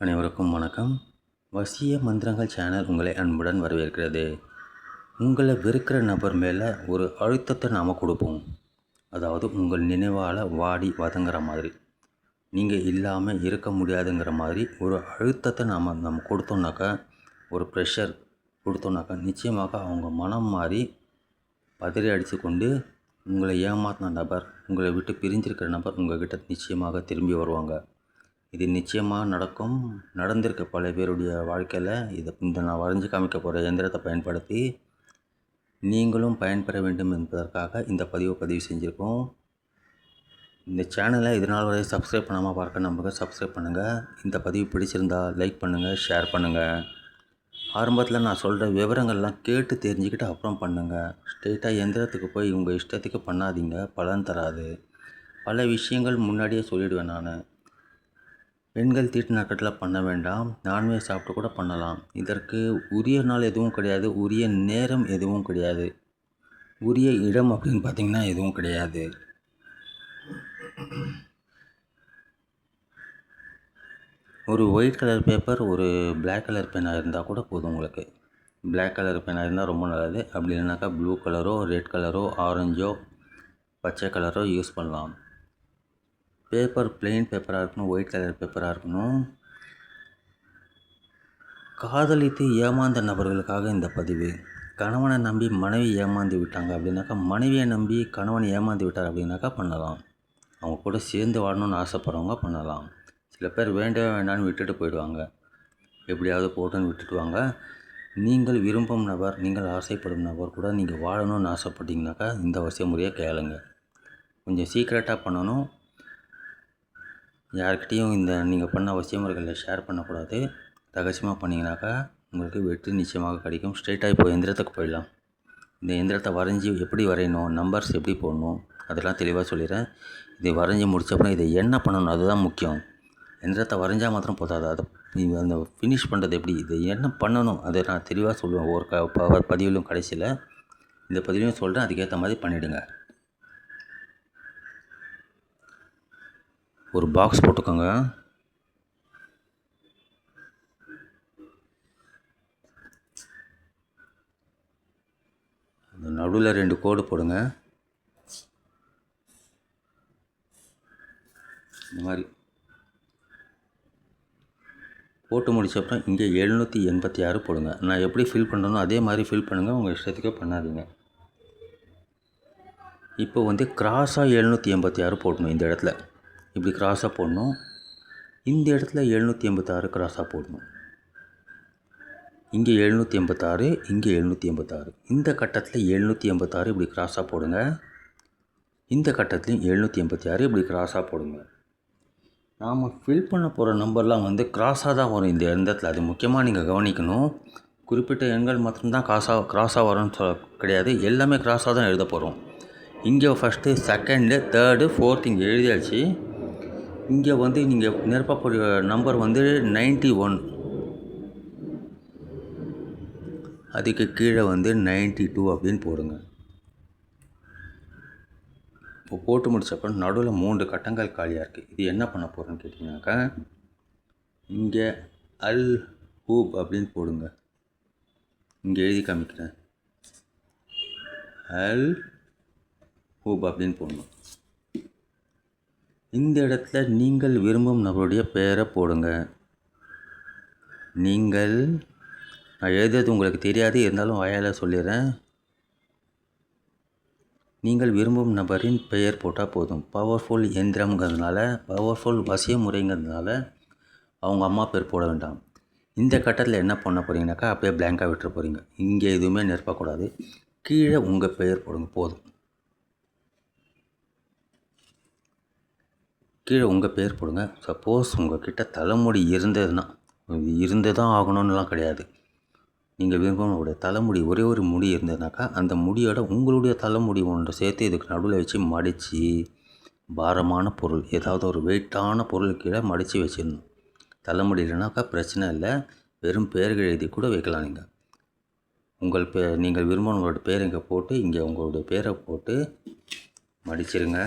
அனைவருக்கும் வணக்கம். வசிய மந்திரங்கள் சேனல் உங்களை அன்புடன் வரவேற்கிறது. உங்களை வெறுக்கிற நபர் மேலே ஒரு அழுத்தத்தை நாம் கொடுப்போம். அதாவது உங்கள் நினைவால் வாடி வதங்குற மாதிரி. நீங்கள் இல்லாமல் இருக்க முடியாதுங்கிற மாதிரி ஒரு அழுத்தத்தை நாம் நம்ம கொடுத்தோம்னாக்கா ஒரு ப்ரெஷர் கொடுத்தோம்னாக்கா நிச்சயமாக அவங்க மனம் மாறி பதறி அடித்து கொண்டு உங்களை ஏமாத்தின நபர் உங்களை விட்டு பிரிஞ்சிருக்கிற நபர் உங்கள்கிட்ட நிச்சயமாக திரும்பி வருவாங்க. இது நிச்சயமாக நடக்கும். நடந்திருக்க பல பேருடைய வாழ்க்கையில் இதை இந்த நான் வரைஞ்சி காமிக்க போகிற இயந்திரத்தை பயன்படுத்தி நீங்களும் பயன்பெற வேண்டும் என்பதற்காக இந்த பதிவை பதிவு செஞ்சுருக்கோம். இந்த சேனலை இதனால் வரை சப்ஸ்கிரைப் பண்ணாமல் பார்க்க நம்புங்க. சப்ஸ்கிரைப் பண்ணுங்கள் இந்த பதிவு பிடிச்சிருந்தா லைக் பண்ணுங்கள் ஷேர் பண்ணுங்கள் ஆரம்பத்தில் நான் சொல்கிற விவரங்கள்லாம் கேட்டு தெரிஞ்சுக்கிட்டு அப்புறம் பண்ணுங்கள் ஸ்ட்ரெயிட்டாக எந்திரத்துக்கு போய் உங்கள் இஷ்டத்துக்கு பண்ணாதீங்க. பலன் தராது. பல விஷயங்கள் முன்னாடியே சொல்லிடுவேன் நான். பெண்கள் தீட்டு நாட்கத்தில் பண்ண வேண்டாம் நான்வெஜ் சாப்பிட்டு கூட பண்ணலாம். இதற்கு உரிய நாள் எதுவும் கிடையாது உரிய நேரம் எதுவும் கிடையாது. உரிய இடம் அப்படின்னு பார்த்திங்கன்னா எதுவும் கிடையாது. ஒரு ஒயிட் கலர் பேப்பர் ஒரு பிளாக் கலர் பெனாக இருந்தால் கூட போதும் உங்களுக்கு. பிளாக் கலர் பேனாக இருந்தால் ரொம்ப நல்லது. அப்படி இல்லைனாக்கா ப்ளூ கலரோ ரெட் கலரோ ஆரஞ்சோ பச்சை கலரோ யூஸ் பண்ணலாம். பேப்பர் பிளெயின் பேப்பராக இருக்கணும் ஒயிட் கலர் பேப்பராக இருக்கணும். காதலித்து ஏமாந்த நபர்களுக்காக இந்த பதிவு. கணவனை நம்பி மனைவி ஏமாந்து விட்டாங்க அப்படின்னாக்கா மனைவியை நம்பி கணவன் ஏமாந்து விட்டார் அப்படின்னாக்கா பண்ணலாம். அவங்க கூட சேர்ந்து வாழணும்னு ஆசைப்படுறவங்க பண்ணலாம். சில பேர் வேண்டவே வேண்டாம்னு விட்டுட்டு போயிடுவாங்க. எப்படியாவது போட்டுன்னு விட்டுட்டுவாங்க நீங்கள் விரும்பும் நபர் நீங்கள் ஆசைப்படும் நபர் கூட நீங்கள் வாழணும்னு ஆசைப்பட்டீங்கனாக்கா இந்த வரிசை முறையை கேளுங்க. கொஞ்சம் சீக்ரெட்டாக பண்ணணும். யார்கிட்டேயும் இந்த நீங்கள் பண்ண வசிய ஷேர் பண்ணக்கூடாது. ரகசியமாக பண்ணிங்கனாக்கா உங்களுக்கு வெற்றி நிச்சயமாக கிடைக்கும். ஸ்ட்ரெயிட்டாக இப்போ எந்திரத்துக்கு போயிடலாம். இந்த எந்திரத்தை வரைஞ்சி எப்படி வரையணும்? நம்பர்ஸ் எப்படி போடணும்? அதெல்லாம் தெளிவாக சொல்லிடுறேன். இதை வரைஞ்சி முடிச்சப்பறம் இதை என்ன பண்ணணும்? அதுதான் முக்கியம். எந்திரத்தை வரைஞ்சால் மாத்திரம் போதாது? அதை அந்த ஃபினிஷ் பண்ணுறது எப்படி? இதை என்ன பண்ணணும்? அதை நான் தெளிவாக சொல்லுவேன். ஒரு க ப- பதிவிலும் கடைசியில். இந்த பதிவிலும் சொல்கிறேன் அதுக்கேற்ற மாதிரி பண்ணிவிடுங்க ஒரு பாக்ஸ் போட்டுக்கோங்க. அந்த நடுவில் ரெண்டு கோடு போடுங்க. இந்த மாதிரி. போட்டு முடிச்சப்பறம் இங்கே எழுநூற்றி எண்பத்தி ஆறு போடுங்க. நான் எப்படி ஃபில் பண்ணுறனோ அதே மாதிரி ஃபில் பண்ணுங்கள் உங்கள் இஷ்டத்துக்கே பண்ணாதீங்க. இப்போ வந்து கிராஸாக எழுநூற்றி எண்பத்தி ஆறு போடணும் இந்த இடத்துல. இப்படி கிராஸாக போடணும். இந்த இடத்துல எழுநூற்றி எண்பத்தாறு கிராஸாக போடணும். இங்கே எழுநூற்றி எண்பத்தாறு இங்கே எழுநூற்றி எண்பத்தாறு. இந்த கட்டத்தில் எழுநூற்றி எண்பத்தாறு இப்படி கிராஸாக போடுங்க. இந்த கட்டத்துலையும் எழுநூற்றி எண்பத்தி ஆறு இப்படி கிராஸாக போடுங்க. நாம் ஃபில் பண்ண போகிற நம்பர்லாம் வந்து கிராஸாக தான் வரும் இந்த இடத்துல. அது முக்கியமாக நீங்கள் கவனிக்கணும். குறிப்பிட்ட எண்கள் மட்டும்தான் காசாக கிராஸாக வரும்னு சொல்ல கிடையாது. எல்லாமே கிராஸாக தான் எழுத போகிறோம் இங்கே ஃபஸ்ட்டு செகண்டு தேர்டு ஃபோர்த் இங்கே எழுதியாச்சு. இங்கே வந்து நீங்கள் நிரப்பக்கூடிய நம்பர் வந்து நைன்ட்டி ஒன் அதுக்கு கீழே வந்து நைன்ட்டி டூ அப்படின்னு போடுங்க. இப்போ போட்டு முடிச்சப்பறம் நடுவில் மூன்று கட்டங்கள் காலியாக இருக்குது இது என்ன பண்ண போகிறோன்னு கேட்டிங்கனாக்கா இங்கே அல் ஹூப் அப்படின்னு போடுங்க. இங்கே எழுதி காமிக்கிறேன். அல் ஹூப் அப்படின்னு போடணும். இந்த இடத்துல நீங்கள் விரும்பும் நபருடைய பெயரை போடுங்க. நீங்கள் நான் எழுதுறது உங்களுக்கு தெரியாது இருந்தாலும் வாயால் சொல்லிடுறேன். நீங்கள் விரும்பும் நபரின் பெயர் போட்டால் போதும். பவர்ஃபுல் எந்திரம்ங்கிறதுனால பவர்ஃபுல் வசிய முறைங்கிறதுனால அவங்க அம்மா பேர் போட வேண்டாம். இந்த கட்டத்தில் என்ன பண்ண போகிறீங்கனாக்கா அப்படியே பிளாங்காக விட்டுற போகிறீங்க இங்கே எதுவுமே நிரப்பக்கூடாது. கீழே உங்கள் பெயர் போடுங்க போதும். கீழே உங்கள் பேர் போடுங்க. சப்போஸ் உங்ககிட்ட தலைமுடி இருந்ததுன்னா இருந்து தான் ஆகணும்னுலாம் கிடையாது. நீங்கள் விரும்பும் தலைமுடி ஒரே ஒரு முடி இருந்ததுனாக்கா அந்த முடியோட உங்களுடைய தலைமுடி ஒன்றை சேர்த்து இதுக்கு நடுவில் வச்சு மடித்து பாரமான பொருள் ஏதாவது ஒரு வெயிட்டான பொருள் கீழே மடித்து வச்சிடணும். தலைமுடி இல்லைனாக்கா பிரச்சனை இல்லை. வெறும் பேர்கள் எழுதி கூட வைக்கலாம் நீங்கள் உங்கள் பே நீங்கள் விரும்பினவங்களோட பேர் இங்கே போட்டு இங்கே உங்களுடைய பேரை போட்டு மடிச்சிருங்க.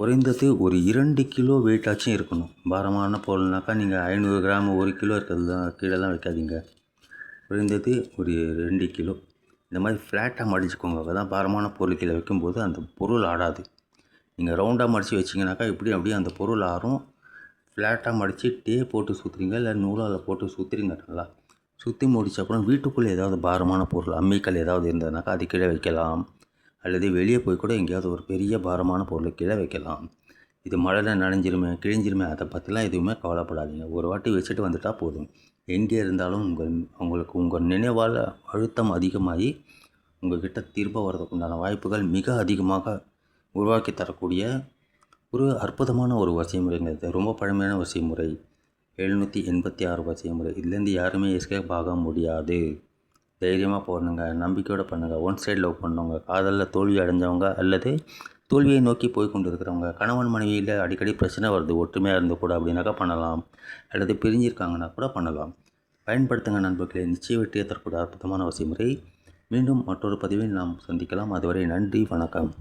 குறைந்தது ஒரு இரண்டு கிலோ வெயிட்டாச்சும் இருக்கணும். பாரமான பொருள்னாக்கா நீங்கள் ஐநூறு கிராம் ஒரு கிலோ இருக்கிறது தான் கீழெல்லாம் வைக்காதீங்க. குறைந்தது ஒரு ரெண்டு கிலோ. இந்த மாதிரி ஃப்ளாட்டாக மடிச்சுக்கோங்க. அப்போ தான் பாரமான பொருள் கீழே வைக்கும்போது அந்த பொருள் ஆடாது. நீங்கள் ரவுண்டாக மடித்து வச்சிங்கனாக்கா இப்படி அப்படியே அந்த பொருள் ஆறும். ஃப்ளாட்டாக மடித்து டே போட்டு சுற்றுறீங்க இல்லை நூலால் போட்டு சுற்றுறீங்க நல்லா. சுற்றி முடிச்ச அப்புறம் வீட்டுக்குள்ளே ஏதாவது பாரமான பொருள் அம்மிக்கல் ஏதாவது இருந்ததுனாக்கா அது கீழே வைக்கலாம். அல்லது வெளியே போய் கூட எங்கேயாவது ஒரு பெரிய பாரமான பொருளை கீழே வைக்கலாம். இது மழையில் நனைஞ்சிருமே கிழிஞ்சிருமே அதை பற்றிலாம் எதுவுமே கவலைப்படாதீங்க. ஒரு வாட்டி வச்சுட்டு வந்துட்டால் போதும். எங்கே இருந்தாலும் உங்கள் உங்களுக்கு உங்கள் நினைவால் அழுத்தம் அதிகமாகி உங்கள்கிட்ட திரும்ப வர்றதுக்கு உண்டான வாய்ப்புகள் மிக அதிகமாக உருவாக்கி தரக்கூடிய ஒரு அற்புதமான ஒரு வரிசை முறைங்க இது. ரொம்ப பழமையான வரிசை முறை எழுநூற்றி எண்பத்தி ஆறு வரிசை முறை இதுலேருந்து யாருமே எஸ்கேப் ஆக முடியாது. தைரியமாக போடணுங்க நம்பிக்கையோடு பண்ணுங்கள் ஒன் சைடு லவ் பண்ணவங்க காதலில் தோல்வி அடைஞ்சவங்க அல்லது தோல்வியை நோக்கி போய் கொண்டு இருக்கிறவங்க கணவன் மனைவியில் அடிக்கடி பிரச்சனை வருது ஒற்றுமையாக இருந்து கூட அப்படின்னாக்கா பண்ணலாம். அல்லது பிரிஞ்சிருக்காங்கன்னா கூட பண்ணலாம். பயன்படுத்துங்க நண்பர்களே நிச்சய வெற்றியை தரக்கூடிய அற்புதமான வசிமுறை. முறை மீண்டும் மற்றொரு பதிவில் நாம் சந்திக்கலாம். அதுவரை நன்றி வணக்கம்.